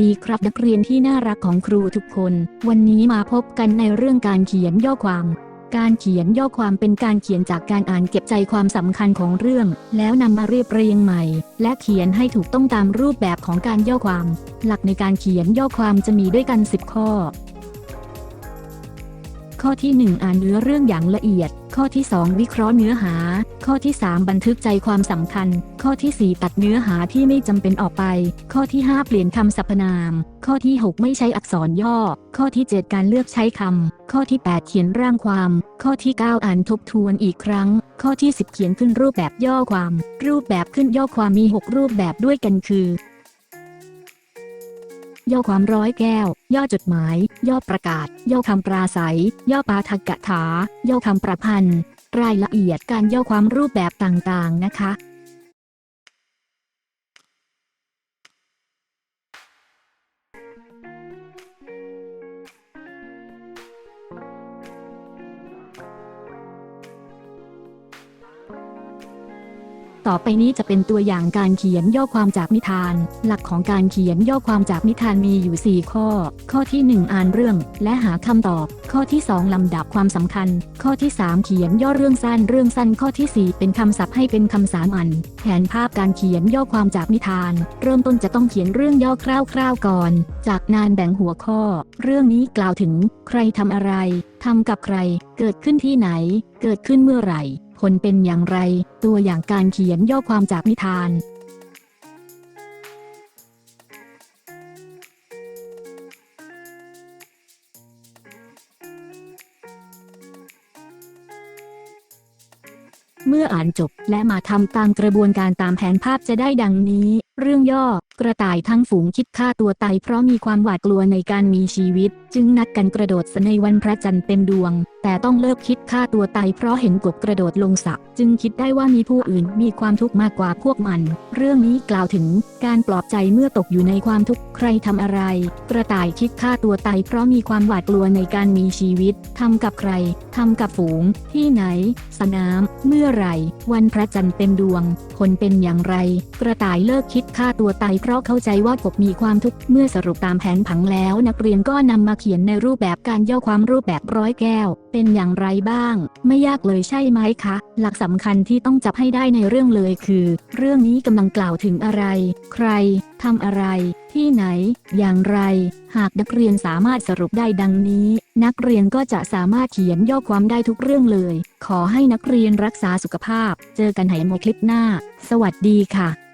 ดีครับนักเรียนที่น่ารักของครูทุกคน วันนี้มาพบกันในเรื่องการเขียนย่อความ การเขียนย่อความเป็นการเขียนจากการอ่านเก็บใจความสำคัญของเรื่อง แล้วนำมาเรียบเรียงใหม่ และเขียนให้ถูกต้องตามรูปแบบของการย่อความ หลักในการเขียนย่อความจะมีด้วยกัน 10 ข้อ ข้อที่ 1 อ่านเนื้อเรื่องอย่างละเอียด ข้อที่ 2 วิเคราะห์เนื้อหา ข้อที่ 3 บันทึกใจความสำคัญ ข้อที่ 4 ตัดเนื้อหาที่ไม่จำเป็นออกไป ข้อที่ 5 เปลี่ยนคำสรรพนาม ข้อที่ 6 ไม่ใช้อักษรย่อ ข้อที่ 7 การเลือกใช้คำข้อที่ 8 เขียนร่างความ ข้อที่ 9 อ่านทบทวนอีกครั้ง ข้อที่ 10 เขียนขึ้นรูปแบบย่อความ รูปแบบขึ้นย่อความมี 6 รูปแบบด้วยกันคือ ย่อความร้อยแก้ว ย่อจดหมาย ย่อประกาศ ย่อคำปราศัย ย่อปาทกถา ย่อคำประพันธ์ รายละเอียดการย่อความรูปแบบต่างๆนะคะ ต่อไปนี้จะเป็นตัวอย่างการเขียนย่อความจากนิทาน หลักของการเขียนย่อความจากนิทานมีอยู่ 4 ข้อ ข้อที่ 1 อ่านเรื่อง และหาคำตอบ ข้อที่ 2 ลำดับความสำคัญ ข้อที่ 3 เขียนย่อเรื่องสั้นเรื่องสั้นข้อที่ 4 เป็นคำศัพท์ให้เป็นคำสามัญแผนภาพการเขียนย่อความจากนิทาน เริ่มต้นจะต้องเขียนเรื่องย่อคร่าวๆก่อน จากนั้นแบ่งหัวข้อ เรื่องนี้กล่าวถึง ใครทำอะไรทำกับใคร เกิดขึ้นที่ไหน เกิดขึ้นเมื่อไหร่ ผลเป็นอย่างไร ตัวอย่างการเขียนย่อความจากนิทาน เมื่ออ่านจบและมาทำตามกระบวนการตามแผนภาพจะได้ดังนี้ เรื่องย่อ กระต่ายทั้งฝูงคิดฆ่าตัวตายเพราะมีความหวาดกลัวในการมีชีวิต จึงนัดกันกระโดดสในวันพระจันทร์เต็มดวง แต่ต้องเลิกคิดฆ่าตัวตายเพราะเห็นกบกระโดดลงสระจึงคิดได้ว่ามีผู้อื่นมีความทุกข์มากกว่าพวกมัน เรื่องนี้กล่าวถึงการปลอบใจเมื่อตกอยู่ในความทุกข์ใครทำอะไร กระต่ายคิดฆ่าตัวตายเพราะมีความหวาดกลัวในการมีชีวิตทำกับใครทำกับฝูง ที่ไหน สนาม เมื่อไหร่ วันพระจันทร์เต็มดวงผลเป็นอย่างไร กระต่ายเลิกคิดฆ่าตัวตายเพราะเข้าใจว่ากบมีความทุกข์เมื่อสรุปตามแผนผังแล้ว นักเรียนก็นำมาเขียนในรูปแบบการย่อความรูปแบบร้อยแก้ว เป็นอย่างไรบ้าง ไม่ยากเลยใช่ไหมคะ หลักสำคัญที่ต้องจับให้ได้ในเรื่องเลยคือ เรื่องนี้กำลังกล่าวถึงอะไร ใครทำอะไร ที่ไหน อย่างไร หากนักเรียนสามารถสรุปได้ดังนี้ นักเรียนก็จะสามารถเขียนย่อความได้ทุกเรื่องเลย ขอให้นักเรียนรักษาสุขภาพ เจอกันไหโมคลิปหน้า สวัสดีค่ะ